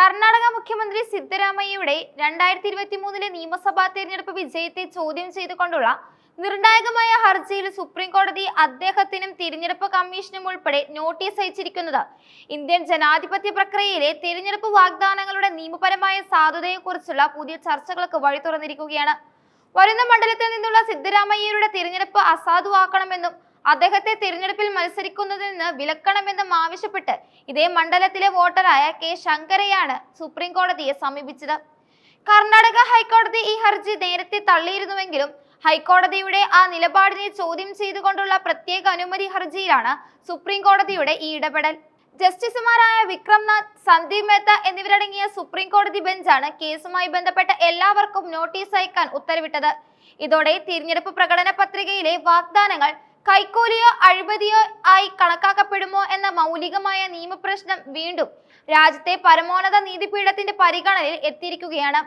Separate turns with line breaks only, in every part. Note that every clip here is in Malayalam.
കർണാടക മുഖ്യമന്ത്രി സിദ്ധരാമയ്യയുടെ രണ്ടായിരത്തി ഇരുപത്തി മൂന്നിലെ നിയമസഭാ തെരഞ്ഞെടുപ്പ് വിജയത്തെ ചോദ്യം ചെയ്തുകൊണ്ടുള്ള നിർണായകമായ ഹർജിയിൽ സുപ്രീം കോടതി അദ്ദേഹത്തിനും തിരഞ്ഞെടുപ്പ് കമ്മീഷനും ഉൾപ്പെടെ നോട്ടീസ് അയച്ചിരിക്കുന്നത്. ഇന്ത്യൻ ജനാധിപത്യ പ്രക്രിയയിലെ തിരഞ്ഞെടുപ്പ് വാഗ്ദാനങ്ങളുടെ നിയമപരമായ സാധുതയെക്കുറിച്ചുള്ള പുതിയ ചർച്ചകൾക്ക് വഴി തുറന്നിരിക്കുകയാണ്. വരുന്ന മണ്ഡലത്തിൽ നിന്നുള്ള സിദ്ധരാമയ്യയുടെ തിരഞ്ഞെടുപ്പ് അസാധുവാക്കണമെന്നും അദ്ദേഹത്തെ തിരഞ്ഞെടുപ്പിൽ മത്സരിക്കുന്നതിൽ നിന്ന് വിലക്കണമെന്നും ആവശ്യപ്പെട്ട് ഇതേ മണ്ഡലത്തിലെ വോട്ടറായ കെ ശങ്കരയാണ് സുപ്രീം കോടതിയെ സമീപിച്ചത്. കർണാടക ഹൈക്കോടതി ഈ ഹർജി നേരത്തെ തള്ളിയിരുന്നുവെങ്കിലും ഹൈക്കോടതിയുടെ ആ നിലപാടിനെ ചോദ്യം ചെയ്തുകൊണ്ടുള്ള പ്രത്യേക അനുമതി ഹർജിയിലാണ് സുപ്രീം കോടതിയുടെ ഈ ഇടപെടൽ. ജസ്റ്റിസുമാരായ വിക്രംനാഥ് സന്ദീപ് മേത്ത എന്നിവരടങ്ങിയ സുപ്രീം കോടതി ബെഞ്ചാണ് കേസുമായി ബന്ധപ്പെട്ട എല്ലാവർക്കും നോട്ടീസ് അയക്കാൻ ഉത്തരവിട്ടത്. ഇതോടെ തിരഞ്ഞെടുപ്പ് പ്രകടന പത്രികയിലെ വാഗ്ദാനങ്ങൾ കൈക്കൂലിയോ അഴിമതിയോ ആയി കണക്കാക്കപ്പെടുമോ എന്ന മൗലികമായ നിയമപ്രശ്നം വീണ്ടും രാജ്യത്തെ പരമോന്നത നീതിപീഠത്തിന്റെ പരിഗണനയിൽ എത്തിയിരിക്കുകയാണ്.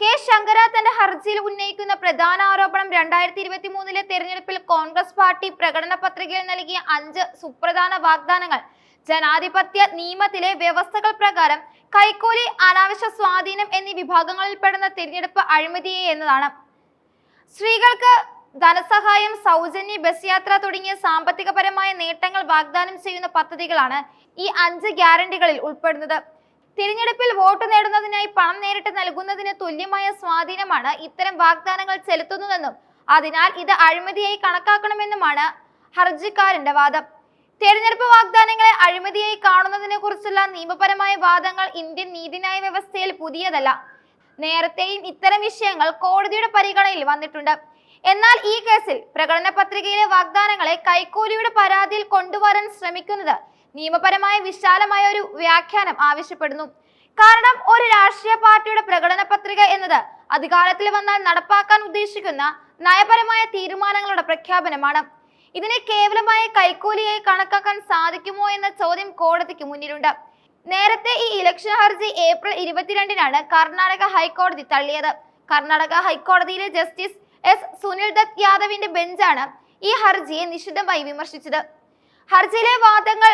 കെ. ശങ്കര തന്റെ ഹർജിയിൽ ഉന്നയിക്കുന്ന പ്രധാന ആരോപണം രണ്ടായിരത്തി ഇരുപത്തി മൂന്നിലെ തെരഞ്ഞെടുപ്പിൽ കോൺഗ്രസ് പാർട്ടി പ്രകടന പത്രികയിൽ നൽകിയ അഞ്ച് സുപ്രധാന വാഗ്ദാനങ്ങൾ. ജനാധിപത്യ നിയമത്തിലെ വ്യവസ്ഥകൾ പ്രകാരം കൈക്കൂലി അനാവശ്യ സ്വാധീനം എന്നീ വിഭാഗങ്ങളിൽപ്പെടുന്ന തിരഞ്ഞെടുപ്പ് അഴിമതിയെ എന്നതാണ്. സ്ത്രീകൾക്ക് ധനസഹായം സൗജന്യ ബസ് യാത്ര തുടങ്ങിയ സാമ്പത്തികപരമായ നേട്ടങ്ങൾ വാഗ്ദാനം ചെയ്യുന്ന പദ്ധതികളാണ് ഈ അഞ്ച് ഗ്യാരണ്ടികളിൽ ഉൾപ്പെടുന്നത്. തിരഞ്ഞെടുപ്പിൽ വോട്ട് നേടുന്നതിനായി പണം നേരിട്ട് നൽകുന്നതിന് തുല്യമായ സ്വാധീനമാണ് ഇത്തരം വാഗ്ദാനങ്ങൾ ചെലുത്തുന്നതെന്നും അതിനാൽ ഇത് അഴിമതിയായി കണക്കാക്കണമെന്നുമാണ് ഹർജിക്കാരന്റെ വാദം. തെരഞ്ഞെടുപ്പ് വാഗ്ദാനങ്ങളെ അഴിമതിയായി കാണുന്നതിനെ കുറിച്ചുള്ള നിയമപരമായ വാദങ്ങൾ ഇന്ത്യൻ നീതിന്യായ വ്യവസ്ഥയിൽ പുതിയതല്ല. നേരത്തെയും ഇത്തരം വിഷയങ്ങൾ കോടതിയുടെ പരിഗണനയിൽ വന്നിട്ടുണ്ട്. എന്നാൽ ഈ കേസിൽ പ്രകടന പത്രികയിലെ വാഗ്ദാനങ്ങളെ കൈക്കൂലിയുടെ പരാതിയിൽ കൊണ്ടുവരാൻ ശ്രമിക്കുന്നത് നിയമപരമായ വിശാലമായ ഒരു വ്യാഖ്യാനം ആവശ്യപ്പെടുന്നു. കാരണം ഒരു രാഷ്ട്രീയ പാർട്ടിയുടെ പ്രകടന പത്രിക എന്നത് അധികാരത്തിൽ വന്നാൽ നടപ്പാക്കാൻ ഉദ്ദേശിക്കുന്ന നയപരമായ തീരുമാനങ്ങളുടെ പ്രഖ്യാപനമാണ്. ഇതിനെ കേവലമായ കൈക്കൂലിയായി കണക്കാക്കാൻ സാധിക്കുമോ എന്ന ചോദ്യം കോടതിക്ക് മുന്നിലുണ്ട്. നേരത്തെ ഈ ഇലക്ഷൻ ഹർജി ഏപ്രിൽ ഇരുപത്തിരണ്ടിനാണ് കർണാടക ഹൈക്കോടതി തള്ളിയത്. കർണാടക ഹൈക്കോടതിയിലെ ജസ്റ്റിസ് എസ് സുനിൽ ദത്ത് യാദവിന്റെ ബെഞ്ചാണ് ഈ ഹർജിയെ നിശിതമായി വിമർശിച്ചത്. ഹർജിയിലെ വാദങ്ങൾ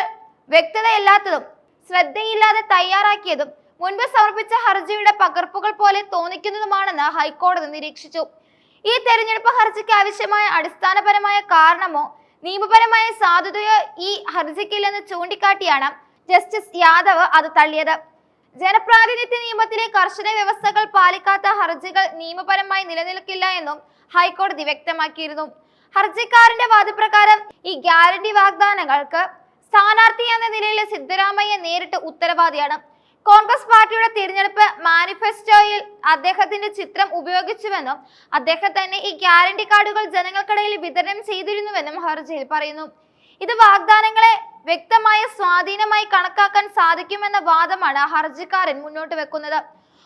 വ്യക്തതയില്ലാത്തതും ശ്രദ്ധയില്ലാതെ തയ്യാറാക്കിയതും മുൻപ് സമർപ്പിച്ച ഹർജിയുടെ പകർപ്പുകൾ പോലെ തോന്നിക്കുന്നതുമാണെന്ന് ഹൈക്കോടതി നിരീക്ഷിച്ചു. ഈ തെരഞ്ഞെടുപ്പ് ഹർജിക്ക് ആവശ്യമായ അടിസ്ഥാനപരമായ കാരണമോ നിയമപരമായ സാധുതയോ ഈ ഹർജിക്കില്ലെന്ന് ചൂണ്ടിക്കാട്ടിയാണ് ജസ്റ്റിസ് യാദവ് അത് തള്ളിയത്. ജനപ്രാതിനിധ്യ നിയമത്തിലെ കർശന വ്യവസ്ഥകൾ പാലിക്കാത്ത ഹർജികൾ നിയമപരമായി നിലനിൽക്കില്ല എന്നും ഹൈക്കോടതി വ്യക്തമാക്കിയിരുന്നു. ഹർജിക്കാരന്റെ വാദപ്രകാരം ഈ ഗ്യാരണ്ടി വാഗ്ദാനങ്ങൾക്ക് സ്ഥാനാർത്ഥി എന്ന നിലയിൽ സിദ്ധരാമയ്യ നേരിട്ട് ഉത്തരവാദിയാണ്. കോൺഗ്രസ് പാർട്ടിയുടെ തിരഞ്ഞെടുപ്പ് മാനിഫെസ്റ്റോയിൽ അദ്ദേഹത്തിന്റെ ചിത്രം ഉപയോഗിച്ചുവെന്നും അദ്ദേഹം തന്നെ ഈ ഗ്യാരണ്ടി കാർഡുകൾ ജനങ്ങൾക്കിടയിൽ വിതരണം ചെയ്തിരുന്നുവെന്നും ഹർജിയിൽ പറയുന്നു. ഇത് വാഗ്ദാനങ്ങളെ വ്യക്തമായ സ്വാധീനമായി കണക്കാക്കാൻ സാധിക്കുമെന്ന വാദമാണ് ഹർജിക്കാരൻ മുന്നോട്ട് വെക്കുന്നത്.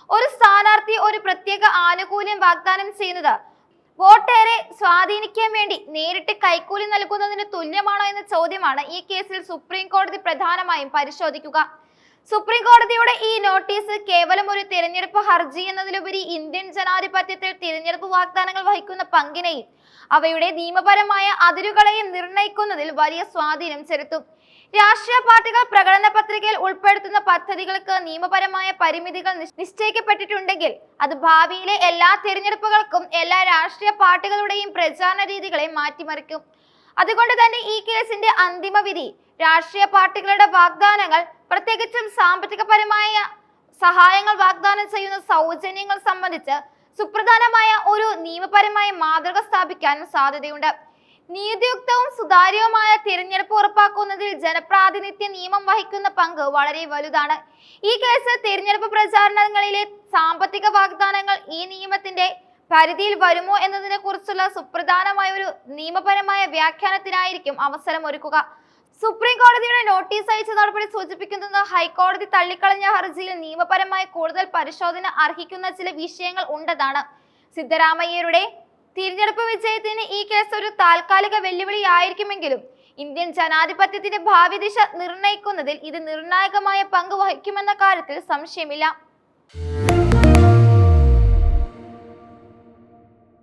ഒരു സ്ഥാനാർത്ഥി ഒരു പ്രത്യേക ആനുകൂല്യം വാഗ്ദാനം ചെയ്യുന്നത് വോട്ടേറെ സ്വാധീനിക്കാൻ വേണ്ടി നേരിട്ട് കൈക്കൂലി നൽകുന്നതിന് തുല്യമാണോ എന്ന ചോദ്യമാണ് ഈ കേസിൽ സുപ്രീം കോടതി പ്രധാനമായും പരിശോധിക്കുക. സുപ്രീം കോടതിയുടെ ഈ നോട്ടീസ് കേവലം ഒരു തിരഞ്ഞെടുപ്പ് ഹർജി എന്നതിലുപരി ഇന്ത്യൻ ജനാധിപത്യത്തിൽ തിരഞ്ഞെടുപ്പ് വാഗ്ദാനങ്ങൾ വഹിക്കുന്ന പങ്കിനെയും അവയുടെ നിയമപരമായ അതിരുകളെയും നിർണയിക്കുന്നതിൽ വലിയ സ്വാധീനം ചെലുത്തും. രാഷ്ട്രീയ പാർട്ടികൾ പ്രകടന പത്രികയിൽ ഉൾപ്പെടുത്തുന്ന പദ്ധതികൾക്ക് നിയമപരമായ പരിമിതികൾ നിശ്ച- നിശ്ചയിക്കപ്പെട്ടിട്ടുണ്ടെങ്കിൽ അത് ഭാവിയിലെ എല്ലാ തിരഞ്ഞെടുപ്പുകൾക്കും എല്ലാ രാഷ്ട്രീയ പാർട്ടികളുടെയും പ്രചാരണ രീതികളെ മാറ്റിമറിക്കും. അതുകൊണ്ട് തന്നെ ഈ കേസിന്റെ അന്തിമ വിധി രാഷ്ട്രീയ പാർട്ടികളുടെ വാഗ്ദാനങ്ങൾ പ്രത്യേകിച്ചും സാമ്പത്തികപരമായ സഹായങ്ങൾ വാഗ്ദാനം ചെയ്യുന്ന സൗജന്യങ്ങൾ സംബന്ധിച്ച് സുപ്രധാനമായ ഒരു നിയമപരമായ മാതൃക സ്ഥാപിക്കാനും സാധ്യതയുണ്ട്. നീതിയുക്തവും സുതാര്യവുമായ തിരഞ്ഞെടുപ്പ് ഉറപ്പാക്കുന്നതിൽ ജനപ്രാതിനിധ്യ നിയമം വഹിക്കുന്ന പങ്ക് വളരെ വലുതാണ്. ഈ കേസ് തിരഞ്ഞെടുപ്പ് പ്രചാരണങ്ങളിലെ സാമ്പത്തിക വാഗ്ദാനങ്ങൾ ഈ നിയമത്തിന്റെ പരിധിയിൽ വരുമോ എന്നതിനെ കുറിച്ചുള്ള സുപ്രധാനമായ ഒരു നിയമപരമായ വ്യാഖ്യാനത്തിനായിരിക്കും അവസരം ഒരുക്കുക. സുപ്രീം കോടതിയുടെ നോട്ടീസ് അയച്ച നടപടി സൂചിപ്പിക്കുന്നത് ഹൈക്കോടതി തള്ളിക്കളഞ്ഞ ഹർജിയിൽ നിയമപരമായി കൂടുതൽ പരിശോധന അർഹിക്കുന്ന ചില വിഷയങ്ങൾ ഉണ്ടെന്നാണ്. സിദ്ധരാമയ്യരുടെ തിരഞ്ഞെടുപ്പ് വിജയത്തിന് ഈ കേസ് ഒരു താൽക്കാലിക വെല്ലുവിളിയായിരിക്കുമെങ്കിലും ഇന്ത്യൻ ജനാധിപത്യത്തിന്റെ ഭാവി ദിശ നിർണയിക്കുന്നതിൽ ഇത് നിർണായകമായ പങ്ക് വഹിക്കുമെന്ന കാര്യത്തിൽ സംശയമില്ല.